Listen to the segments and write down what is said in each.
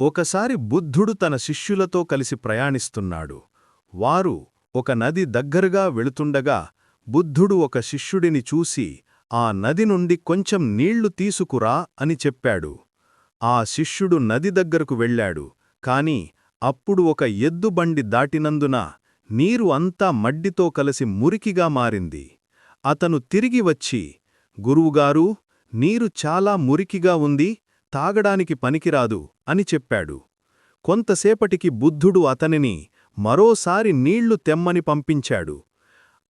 ఒకసారి బుద్ధుడు తన శిష్యులతో కలిసి ప్రయాణిస్తున్నాడు. వారు ఒక నది దగ్గరగా వెళుతుండగా బుద్ధుడు ఒక శిష్యుడిని చూసి ఆ నది నుండి కొంచెం నీళ్ళు తీసుకురా అని చెప్పాడు. ఆ శిష్యుడు నది దగ్గరకు వెళ్ళాడు. కాని అప్పుడు ఒక ఎద్దుబండి దాటినందున నీరు అంతా మడ్డితో కలిసి మురికిగా మారింది. అతను తిరిగి వచ్చి గురువుగారూ నీరు చాలా మురికిగా ఉంది తాగడానికి పనికిరాదు అని చెప్పాడు. కొంతసేపటికి బుద్ధుడు అతనిని మరోసారి నీళ్ళు తెమ్మని పంపించాడు.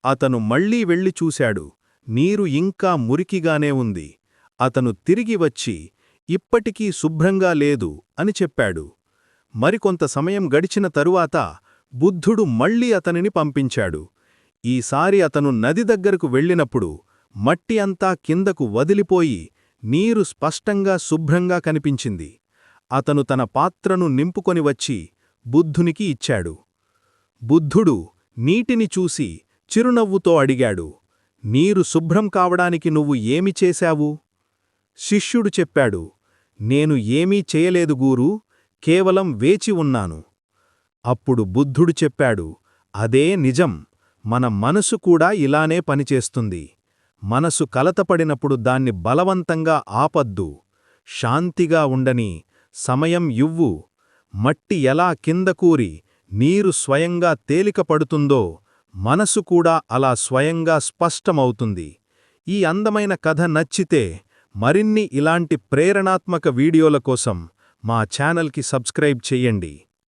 అతను మళ్ళీ వెళ్ళి చూశాడు. నీరు ఇంకా మురికిగానే ఉంది. అతను తిరిగి వచ్చి ఇప్పటికీ శుభ్రంగా లేదు అని చెప్పాడు. మరికొంత సమయం గడిచిన తరువాత బుద్ధుడు మళ్ళీ అతనిని పంపించాడు. ఈసారి అతను నది దగ్గరకు వెళ్ళినప్పుడు మట్టి అంతా కిందకు వదిలిపోయి నీరు స్పష్టంగా శుభ్రంగా కనిపించింది. అతను తన పాత్రను నింపుకొని వచ్చి బుద్ధునికి ఇచ్చాడు. బుద్ధుడు నీటిని చూసి చిరునవ్వుతో అడిగాడు నీరు శుభ్రం కావడానికి నువ్వు ఏమి చేశావు? శిష్యుడు చెప్పాడు నేను ఏమీ చేయలేదు గూరు కేవలం వేచి ఉన్నాను. అప్పుడు బుద్ధుడు చెప్పాడు అదే నిజం మన మనసు కూడా ఇలానే పనిచేస్తుంది. మనసు కలతపడినప్పుడు దాన్ని బలవంతంగా ఆపద్దు. శాంతిగా ఉండని సమయం ఇవ్వు. మట్టి ఎలా కిందకూరి నీరు స్వయంగా తేలికపడుతుందో మనసు కూడా అలా స్వయంగా స్పష్టమవుతుంది. ఈ అందమైన కథ నచ్చితే మరిన్ని ఇలాంటి ప్రేరణాత్మక వీడియోల కోసం మా ఛానల్కి సబ్స్క్రైబ్ చెయ్యండి